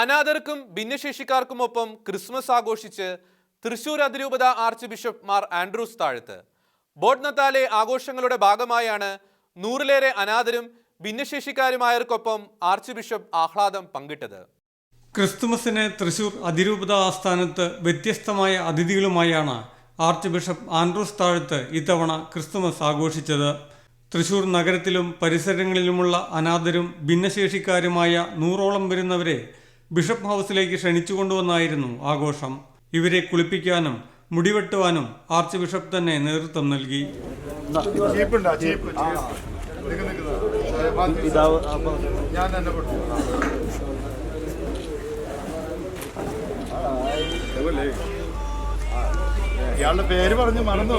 അനാഥർക്കും ഭിന്നശേഷിക്കാർക്കുമൊപ്പം Christmas ആഘോഷിച്ച് തൃശൂർ അതിരൂപത archbishop Mar Andrews Thazhath. ബോട്ട് നത്താലെ ആഘോഷങ്ങളുടെ ഭാഗമായാണ് നൂറിലേറെ അനാഥരും ഭിന്നശേഷിക്കാരുമായവർക്കൊപ്പം ആർച്ച് ബിഷപ്പ് ആഹ്ലാദം പങ്കിട്ടത്. ക്രിസ്തുമസിന് തൃശൂർ അതിരൂപത ആസ്ഥാനത്ത് വ്യത്യസ്തമായ അതിഥികളുമായാണ് ആർച്ച് ബിഷപ്പ് ആൻഡ്രൂസ് താഴത്ത് ഇത്തവണ ക്രിസ്തുമസ് ആഘോഷിച്ചത്. തൃശൂർ നഗരത്തിലും പരിസരങ്ങളിലുമുള്ള അനാഥരും ഭിന്നശേഷിക്കാരുമായ നൂറോളം വരുന്നവരെ ബിഷപ്പ് ഹൗസിലേക്ക് ക്ഷണിച്ചുകൊണ്ടുവന്നായിരുന്നു ആഘോഷം. ഇവരെ കുളിപ്പിക്കാനും മുടിവെട്ടുവാനും ആർച്ച് ബിഷപ്പ് തന്നെ നേതൃത്വം നൽകി. ഇയാളുടെ പേര് പറഞ്ഞു മറന്നു.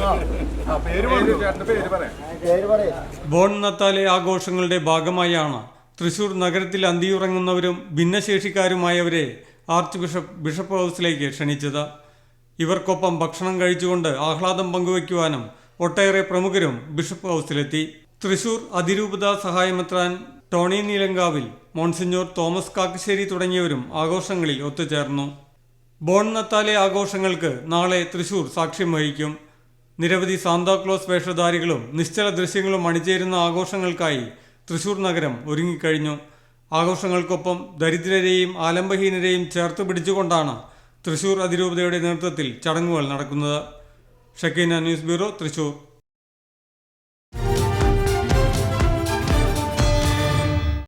പേര് പറഞ്ഞു പേര് പറയാം. പേര് പറയും. ബോൺ നത്താലെ ആഘോഷങ്ങളുടെ ഭാഗമായാണ് തൃശൂർ നഗരത്തിൽ അന്തിയുറങ്ങുന്നവരും ഭിന്നശേഷിക്കാരുമായവരെ ആർച്ച് ബിഷപ്പ് ബിഷപ്പ് ഹൗസിലേക്ക് ക്ഷണിച്ചത്. ഇവർക്കൊപ്പം ഭക്ഷണം കഴിച്ചുകൊണ്ട് ആഹ്ലാദം പങ്കുവയ്ക്കുവാനും ഒട്ടേറെ പ്രമുഖരും ബിഷപ്പ് ഹൗസിലെത്തി. തൃശൂർ അതിരൂപത സഹായമെത്രാൻ Tony Neelankavil monsignor Thomas Kakkassery തുടങ്ങിയവരും ആഘോഷങ്ങളിൽ ഒത്തുചേർന്നു. ബോൺ നത്താലെ ആഘോഷങ്ങൾക്ക് നാളെ തൃശൂർ സാക്ഷ്യം വഹിക്കും. നിരവധി സാന്താക്ലോസ് വേഷധാരികളും നിശ്ചല ദൃശ്യങ്ങളും അണിചേരുന്ന ആഘോഷങ്ങൾക്കായി തൃശൂർ നഗരം ഒരുങ്ങിക്കഴിഞ്ഞു. ആഘോഷങ്ങൾക്കൊപ്പം ദരിദ്രരെയും ആലംബഹീനരെയും ചേർത്ത് പിടിച്ചുകൊണ്ടാണ് തൃശൂർ അതിരൂപതയുടെ നേതൃത്വത്തിൽ ചടങ്ങുകൾ നടക്കുന്നത്. Shakeena news bureau Thrissur.